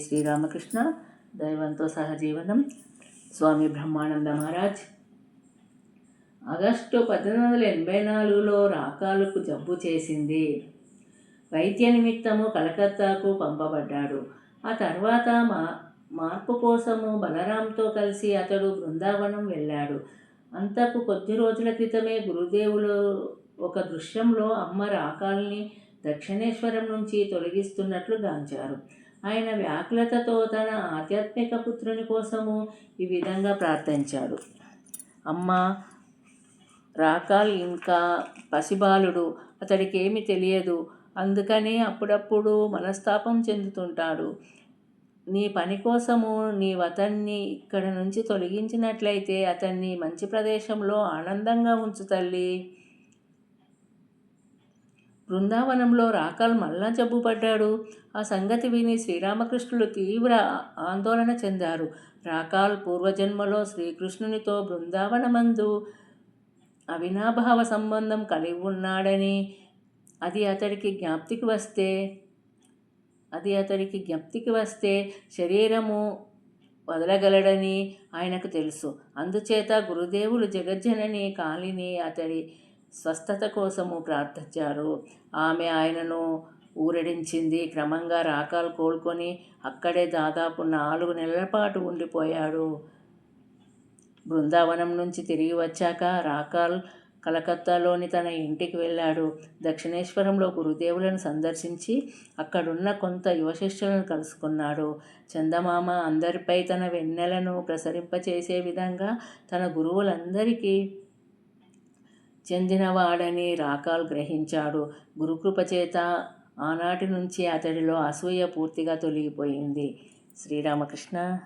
శ్రీరామకృష్ణ దైవంతో సహజీవనం. స్వామి బ్రహ్మానంద మహారాజ్. ఆగస్టు పద్దెనిమిది వందల ఎనభై నాలుగులో రాకాలకు జబ్బు చేసింది. వైద్య నిమిత్తము కలకత్తాకు పంపబడ్డాడు. ఆ తర్వాత మా మార్పు కోసము బలరాంతో కలిసి అతడు బృందావనం వెళ్ళాడు. అంతకు కొద్ది రోజుల క్రితమే గురుదేవులు ఒక దృశ్యంలో అమ్మ రాకాల్ని దక్షిణేశ్వరం నుంచి తొలగిస్తున్నట్లు గాంచారు. ఆయన వ్యాకులతతో తన ఆధ్యాత్మిక పుత్రుని కోసము ఈ విధంగా ప్రార్థించాడు. అమ్మ రాకాల్ ఇంకా పసిబాలుడు అతడికి ఏమి తెలియదు. అందుకని అప్పుడప్పుడు మనస్తాపం చెందుతుంటాడు. నీ పని కోసము నీ వతన్ని ఇక్కడ నుంచి తొలగించినట్లయితే అతన్ని మంచి ప్రదేశంలో ఆనందంగా ఉంచు తల్లి. బృందావనంలో రాకాల్ మళ్ళా జబ్బుపడ్డాడు. ఆ సంగతి విని శ్రీరామకృష్ణులు తీవ్ర ఆందోళన చెందారు. రాకాల్ పూర్వజన్మలో శ్రీకృష్ణునితో బృందావనమందు అవినాభావ సంబంధం కలిగి ఉన్నాడని అది అతడికి జ్ఞాప్తికి వస్తే అది అతడికి జ్ఞప్తికి వస్తే శరీరము వదలగలడని ఆయనకు తెలుసు. అందుచేత గురుదేవులు జగజ్జనని కాలిని అతడి స్వస్థత కోసము ప్రార్థించారు. ఆమె ఆయనను ఊరడించింది. క్రమంగా రాకాలు కోలుకొని అక్కడే దాదాపు నాలుగు నెలల పాటు ఉండిపోయాడు. బృందావనం నుంచి తిరిగి వచ్చాక రాకాల్ కలకత్తాలోని తన ఇంటికి వెళ్ళాడు. దక్షిణేశ్వరంలో గురుదేవులను సందర్శించి అక్కడున్న కొంత యువశిష్యులను కలుసుకున్నాడు. చందమామ అందరిపై తన వెన్నెలను ప్రసరింపచేసే విధంగా తన గురువులందరికీ చెందినవాడని రాకాల్ గ్రహించాడు. గురుకృపచేత ఆనాటి నుంచి అతడిలో అసూయ పూర్తిగా తొలగిపోయింది. శ్రీరామకృష్ణ